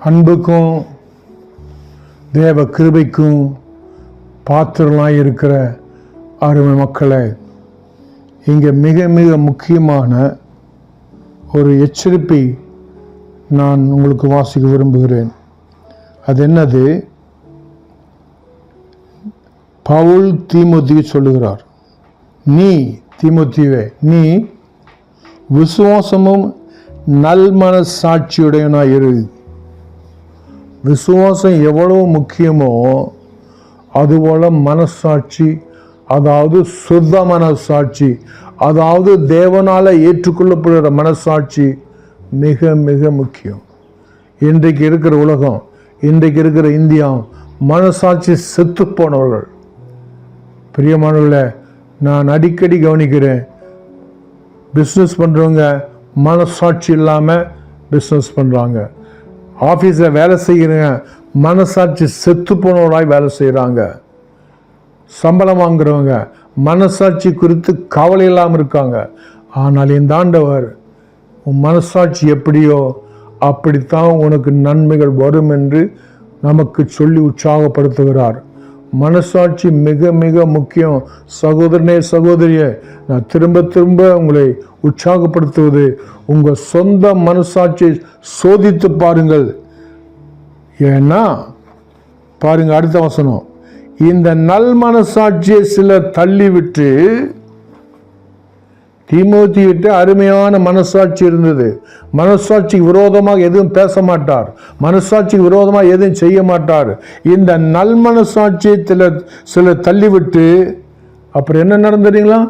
அன்புக்கும் தேவ கிருபைக்கும் பாத்திரலாம் இருக்கிற அருமை மக்களை இங்கே மிக மிக முக்கியமான ஒரு எச்சரிப்பை நான் உங்களுக்கு வாசிக்க விரும்புகிறேன். அது என்னது? பவுல் தீமுத்தி சொல்லுகிறார் நீ தீமுத்திவே நீ விசுவாசமும் நல்மனசாட்சியுடையனாய் இரு விசுவாசம் எவ்வளவு முக்கியமோ அதுபோல் மனசாட்சி அதாவது சுத்த மனசாட்சி அதாவது தேவனால் ஏற்றுக்கொள்ளப்படுகிற மனசாட்சி மிக மிக முக்கியம். இன்றைக்கு இருக்கிற உலகம் இன்றைக்கு இருக்கிற இந்தியா மனசாட்சி செத்து போனவர்கள். பிரியமானவர்களே நான் அடிக்கடி கவனிக்கிறேன் பிஸ்னஸ் பண்ணுறவங்க மனசாட்சி இல்லாமல் பிஸ்னஸ் பண்ணுறாங்க ஆஃபீஸில் வேலை செய்கிறவங்க மனசாட்சி செத்து போனவராய் வேலை செய்கிறாங்க சம்பளம் வாங்குறவங்க மனசாட்சி குறித்து கவலை இல்லாமல் இருக்காங்க. ஆனால் இந்த ஆண்டவர் உன் மனசாட்சி எப்படியோ அப்படித்தான் உனக்கு நன்மைகள் வரும் என்று நமக்கு சொல்லி உற்சாகப்படுத்துகிறார். மனசாட்சி மிக மிக முக்கியம். சகோதரனே சகோதரியே நான் திரும்ப திரும்ப உங்களை உற்சாகப்படுத்துவது. உங்கள் சொந்த மனசாட்சியை சோதித்து பாருங்கள். ஏன்னா பாருங்க அடுத்த வசனம். இந்த நல் மனசாட்சியை சிலர் தள்ளிவிட்டு தீமோத்தி விட்டு அருமையான மனசாட்சி இருந்தது. மனசாட்சிக்கு விரோதமாக எதுவும் பேச மாட்டார். மனசாட்சிக்கு விரோதமாக எதுவும் செய்ய மாட்டார். இந்த நல் மனசாட்சியை சில சில தள்ளிவிட்டு அப்புறம் என்ன நடந்துறீங்களா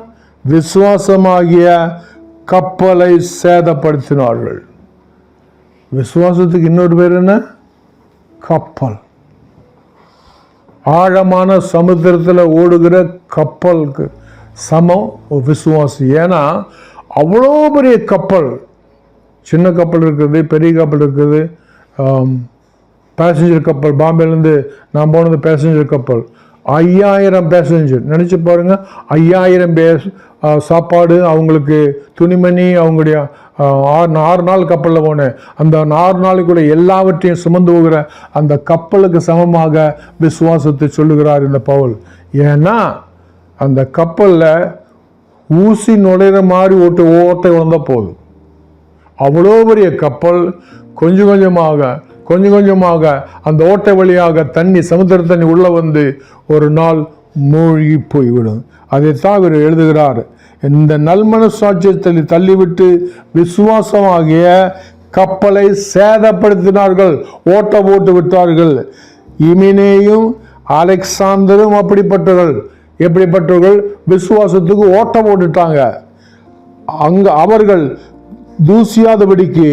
விசுவாசமாகிய கப்பலை சேதப்படுத்தினார்கள். விசுவாசத்துக்கு இன்னொரு பேர் என்ன? கப்பல். ஆழமான சமுத்திரத்தில் ஓடுகிற கப்பலுக்கு சமம் விசுவாசம் ஏன்னா அவ்வளோ பெரிய கப்பல். சின்ன கப்பல் இருக்குது பெரிய கப்பல் இருக்குது. பேசஞ்சர் கப்பல். பாம்பேலேருந்து நான் போனது பேசஞ்சர் கப்பல். ஐயாயிரம் பேசஞ்சர் நினச்சி பாருங்கள் ஐயாயிரம் பேர் சாப்பாடு அவங்களுக்கு துணிமணி அவங்களுடைய ஆறு ஆறு நாள் கப்பலில் போனேன். அந்த ஆறு நாளுக்குள்ள எல்லாவற்றையும் சுமந்து போகிற அந்த கப்பலுக்கு சமமாக விசுவாசத்தை சொல்லுகிறார் இந்த பவுல். ஏன்னா அந்த கப்பலில் ஊசி நுழையிற மாதிரி ஓட்டு ஓட்டை வந்தால் போதும். அவ்வளோ பெரிய கப்பல் கொஞ்சம் கொஞ்சமாக கொஞ்சம் கொஞ்சமாக அந்த ஓட்டை வழியாக தண்ணி சமுத்திர தண்ணி உள்ளே வந்து ஒரு நாள் மூழ்கி போய்விடும். அதைத்தான் இவர் எழுதுகிறார் இந்த நல்மனசாட்சியத்தில் தள்ளிவிட்டு விசுவாசமாகிய கப்பலை சேதப்படுத்தினார்கள் ஓட்ட போட்டு விட்டார்கள். இமினேயும் அலெக்சாந்தரும் அப்படிப்பட்டவர்கள் எப்படிப்பட்டவர்கள்? விசுவாசத்துக்கு ஓட்ட போட்டுட்டாங்க. அங்கே அவர்கள் தூசியாதபடிக்கு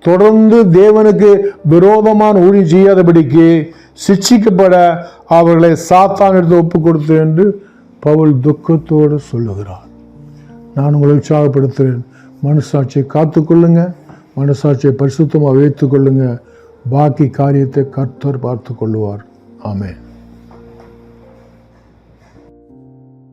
தொடர்ந்து தேவனுக்கு விரோதமான ஊழி செய்யாதபடிக்கு சிட்சிக்கப்பட அவர்களை சாத்தான் எடுத்து ஒப்பு கொடுத்து என்று பவுல் துக்கத்தோடு சொல்லுகிறார். நான் உங்களை உற்சாகப்படுத்துகிறேன். மனசாட்சியை காத்துக்கொள்ளுங்க. மனசாட்சியை பரிசுத்தமாக வைத்துக்கொள்ளுங்க. பாக்கி காரியத்தை கர்த்தர் பார்த்து கொள்ளுவார் ஆமென்.